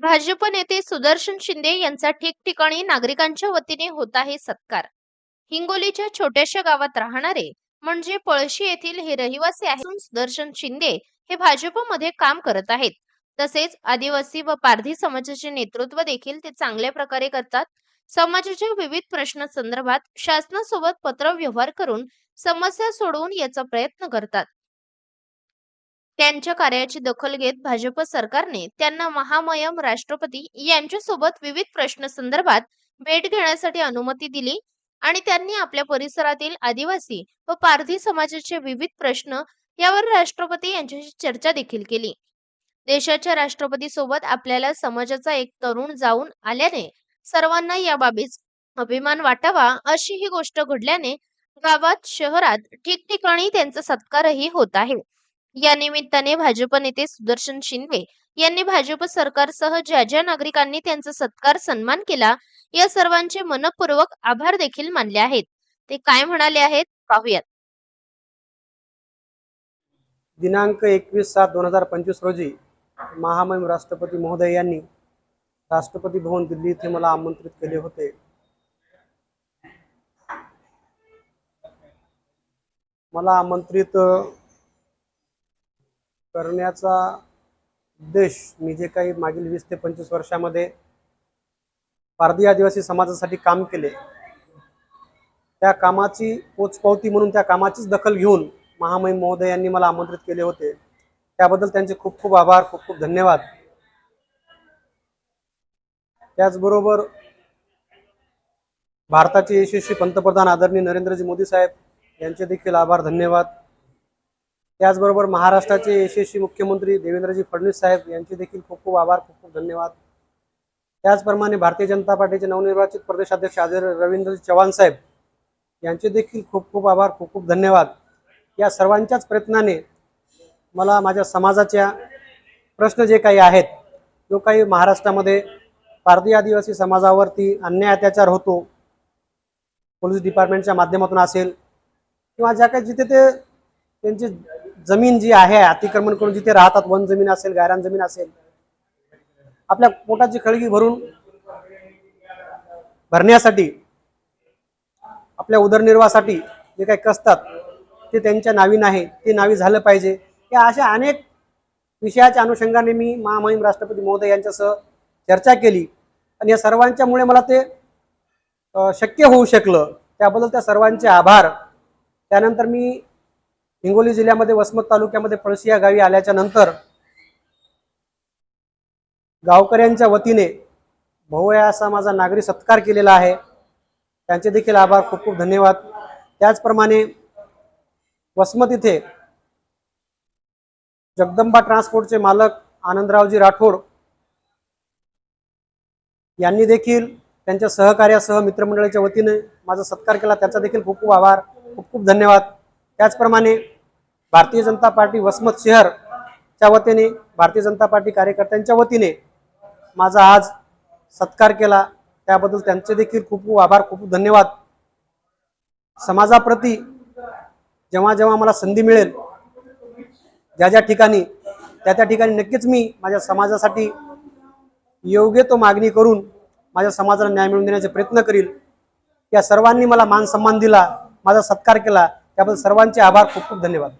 भाजप नेते सुदर्शन शिंदे यांचा ठिकठिकाणी नागरिकांच्या वतीने होत आहे सत्कार. हिंगोलीच्या छोट्याशा गावात राहणारे म्हणजे पळशी येथील हे रहिवासी असून सुदर्शन शिंदे हे भाजपमध्ये काम करत आहेत. तसेच आदिवासी व पारधी समाजाचे नेतृत्व देखील ते चांगल्या प्रकारे करतात. समाजाच्या विविध प्रश्नासंदर्भात शासनासोबत पत्रव्यवहार करून समस्या सोडवून याचा प्रयत्न करतात. त्यांच्या कार्याची दखल घेत भाजप सरकारने त्यांना महामयम राष्ट्रपती यांच्यासोबत विविध प्रश्न संदर्भात भेट घेण्यासाठी अनुमती दिली आणि त्यांनी आपल्या परिसरातील आदिवासी व पारधी समाजाचे विविध प्रश्न यावर राष्ट्रपती यांच्याशी चर्चा देखील केली. देशाच्या राष्ट्रपती सोबत आपल्याला समाजाचा एक तरुण जाऊन आल्याने सर्वांना या बाबीत अभिमान वाटावा अशी ही गोष्ट घडल्याने गावात शहरात ठिकठिकाणी त्यांचा सत्कारही होत आहे. या निमित्ताने भाजप नेते सुदर्शन शिंदे यांनी भाजप सरकारसह ज्या ज्या नागरिकांनी त्यांचा सत्कार सन्मान केला या सर्वांचे मनपूर्वक आभार देखील मानले आहेत. ते काय म्हणाले आहेत पाहूयात. दिनांक एकवीस सात दोन हजार पंचवीस रोजी महामहिम राष्ट्रपती महोदय यांनी राष्ट्रपती भवन दिल्ली येथे मला आमंत्रित केले होते. मला आमंत्रित करण्याचा उद्देश मी जे काही मागील वीस ते पंचवीस वर्षामध्ये भारतीय आदिवासी समाजासाठी काम केले त्या कामाची पोचपावती म्हणून त्या कामाचीच दखल घेऊन महामहिम महोदय यांनी मला आमंत्रित केले होते. त्याबद्दल त्यांचे खूप खूप आभार खूप खूप धन्यवाद. त्याचबरोबर भारताचे यशस्वी पंतप्रधान आदरणीय नरेंद्रजी मोदी साहेब यांचे देखील आभार धन्यवाद. त्याचबरोबर महाराष्ट्राचे यशस्वी मुख्यमंत्री देवेंद्रजी फडणवीस साहेब यांचे देखील खूप खूप आभार खूप खूप धन्यवाद. त्याचप्रमाणे भारतीय जनता पार्टीचे नवनिर्वाचित प्रदेशाध्यक्ष आदर रवींद्र चव्हाण साहेब यांचे देखील खूप खूप आभार खूप खूप धन्यवाद. या सर्वांच्याच प्रयत्नाने मला माझ्या समाजाच्या प्रश्न जे काही आहेत जो काही महाराष्ट्रामध्ये भारतीय आदिवासी समाजावरती अन्याय अत्याचार होतो पोलीस डिपार्टमेंटच्या माध्यमातून असेल किंवा ज्या काही जिथे ते त्यांचे जमीन जी आहे अतिक्रमण करून जिथे राहतात वन जमीन असेल गायरान जमीन असेल आपल्या पोटाची खळगी भरून भरण्यासाठी आपल्या उदरनिर्वाहासाठी जे काही कसतात ते त्यांच्या नावी नाही ते नावी झालं पाहिजे. या अशा अनेक विषयाच्या अनुषंगाने मी महामहिम राष्ट्रपती महोदय यांच्यासह चर्चा केली. आणि या सर्वांच्यामुळे मला ते शक्य होऊ शकलं. त्याबद्दल त्या सर्वांचे आभार. त्यानंतर मी हिंगोली जिल्ह्यामध्ये वसमत तालुक्यामध्ये पळशी या गावी आल्याच्यानंतर गावकऱ्यांच्या वतीने भोवया असा माझा नागरी सत्कार केलेला आहे. त्यांचे देखील आभार खूप खूप धन्यवाद. त्याचप्रमाणे वसमत इथे जगदंबा ट्रान्सपोर्टचे मालक आनंदरावजी राठोड यांनी देखील त्यांच्या सहकार्यासह मित्रमंडळाच्या वतीने माझा सत्कार केला. त्याचा देखील खूप खूप आभार खूप खूप धन्यवाद. त्याचप्रमाणे भारतीय जनता पार्टी वसमत शहरच्या वतीने भारतीय जनता पार्टी कार्यकर्त्यांच्या वतीने माझा आज सत्कार केला. त्याबद्दल त्यांचे देखील खूप खूप आभार खूप खूप धन्यवाद. समाजाप्रती जेव्हा जेव्हा मला संधी मिळेल ज्या ज्या ठिकाणी त्या त्या ठिकाणी नक्कीच मी माझ्या समाजासाठी योग्य तो मागणी करून माझ्या समाजाला न्याय मिळवून देण्याचे प्रयत्न करील. या सर्वांनी मला मान सन्मान दिला माझा सत्कार केला. त्याबद्दल सर्वांचे आभार खूप खूप धन्यवाद.